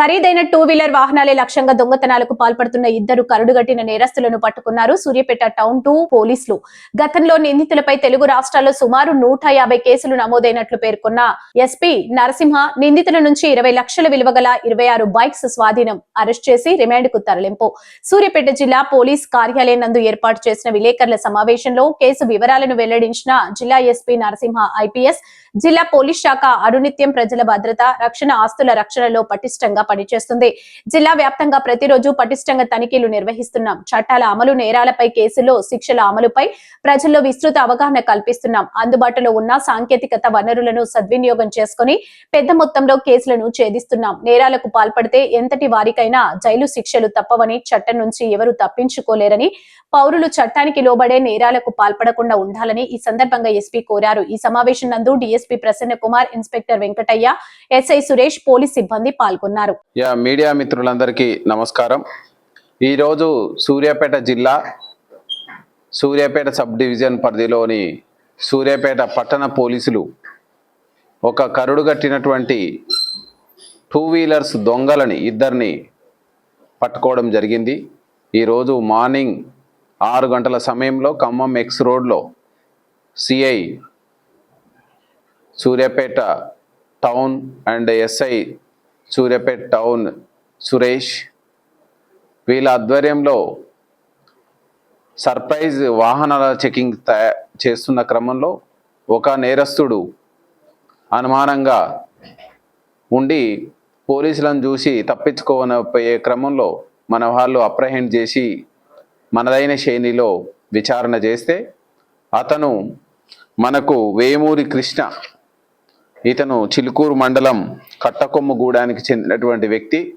ఖరీదైన two wheeler వాహనాలే లక్ష్యంగా దొంగతనాలకు పాల్పడుతున్న ఇద్దరు కరుడుగట్టిన నేరస్తులను పట్టుకున్నారు సూర్యాపేట టౌన్ టూ పోలీసులు. గతంలో నిందితులపై తెలుగు రాష్ట్రాల్లో సుమారు నూట యాభై కేసులు నమోదైనట్లు పేర్కొన్న ఎస్పీ నరసింహ నిందితుల నుంచి ఇరవై లక్షల విలువ గల ఇరవై ఆరు బైక్స్ స్వాధీనం అరెస్ట్ చేసి రిమాండ్కు తరలింపు. సూర్యాపేట జిల్లా పోలీస్ కార్యాలయం నందు ఏర్పాటు చేసిన విలేకరుల సమావేశంలో కేసు వివరాలను వెల్లడించిన జిల్లా ఎస్పీ నరసింహ ఐపీఎస్ జిల్లా పోలీస్ శాఖ అనునిత్యం ప్రజల భద్రత రక్షణ ఆస్తుల రక్షణలో పటిష్టంగా పనిచేస్తుంది. జిల్లా వ్యాప్తంగా ప్రతిరోజు పటిష్టంగా తనిఖీలు నిర్వహిస్తున్నాం. చట్టాల అమలు నేరాలపై కేసుల్లో శిక్షల అమలుపై ప్రజల్లో విస్తృత అవగాహన కల్పిస్తున్నాం. అందుబాటులో ఉన్న సాంకేతికత వనరులను సద్వినియోగం చేసుకుని పెద్ద మొత్తంలో కేసులను ఛేదిస్తున్నాం. నేరాలకు పాల్పడితే ఎంతటి వారికైనా జైలు శిక్షలు తప్పవని చట్టం నుంచి ఎవరు తప్పించుకోలేరని పౌరులు చట్టానికి లోబడే నేరాలకు పాల్పడకుండా ఉండాలని ఈ సందర్భంగా ఎస్పీ కోరారు. ఈ సమావేశం నందు DSP Prasanna Kumar inspector Venkataiah SI Suresh police సిబ్బంది పాల్గొన్నారు. యా మీడియా మిత్రులందరికీ నమస్కారం. ఈరోజు సూర్యాపేట జిల్లా సూర్యాపేట సబ్ డివిజన్ పరిధిలోని సూర్యాపేట పట్టణ పోలీసులు ఒక కరుడుగట్టినటువంటి టూ వీలర్స్ దొంగలని ఇద్దరిని పట్టుకోవడం జరిగింది. ఈరోజు మార్నింగ్ ఆరు గంటల సమయంలో ఖమ్మం ఎక్స్ రోడ్లో CI Suryapet town and SI Suryapet town Suresh. వీళ్ళ ఆధ్వర్యంలో సర్ప్రైజ్ వాహనాల చెకింగ్ తయా చేస్తున్న క్రమంలో ఒక నేరస్తుడు అనుమానంగా ఉండి పోలీసులను చూసి తప్పించుకోనపోయే క్రమంలో మన వాళ్ళు అప్రహెండ్ చేసి మనదైన శైలిలో విచారణ చేస్తే అతను మనకు వేమూరి కృష్ణ ఇతను చిలుకూరు మండలం కట్టకొమ్ము గూడానికి చెందినటువంటి వ్యక్తి.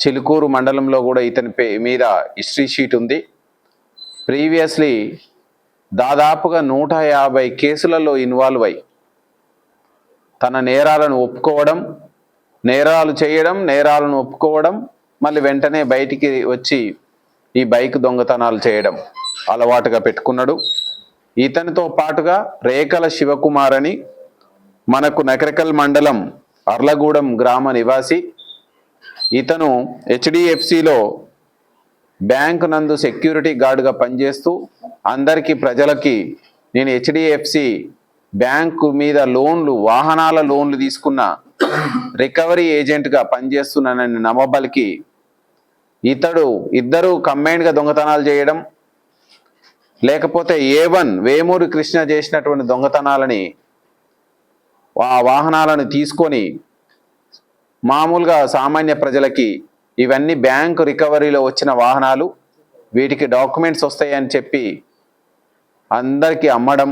చిలుకూరు మండలంలో కూడా ఇతని పే మీద హిస్టరీ షీట్ ఉంది. ప్రీవియస్లీ దాదాపుగా నూట యాభై కేసులలో ఇన్వాల్వ్ అయి తన నేరాలను ఒప్పుకోవడం నేరాలు చేయడం నేరాలను ఒప్పుకోవడం మళ్ళీ వెంటనే బయటికి వచ్చి ఈ బైక్ దొంగతనాలు చేయడం అలవాటుగా పెట్టుకున్నాడు. ఇతనితో పాటుగా రేఖల శివకుమార్ అని మనకు నకరకల్ మండలం అర్లగూడెం గ్రామ నివాసి. ఇతను హెచ్డిఎఫ్సిలో బ్యాంక్ నందు సెక్యూరిటీ గార్డుగా పనిచేస్తూ అందరికీ ప్రజలకి నేను హెచ్డిఎఫ్సి బ్యాంకు మీద లోన్లు వాహనాల లోన్లు తీసుకున్న రికవరీ ఏజెంట్గా పనిచేస్తున్నానని నమ్మబలికి ఇతడు ఇద్దరు కంబైన్డ్గా దొంగతనాలు చేయడం లేకపోతే ఏ వన్ వేమూరి కృష్ణ చేసినటువంటి దొంగతనాలని ఆ వాహనాలను తీసుకొని మామూలుగా సామాన్య ప్రజలకి ఇవన్నీ బ్యాంకు రికవరీలో వచ్చిన వాహనాలు వీటికి డాక్యుమెంట్స్ వస్తాయని చెప్పి అందరికీ అమ్మడం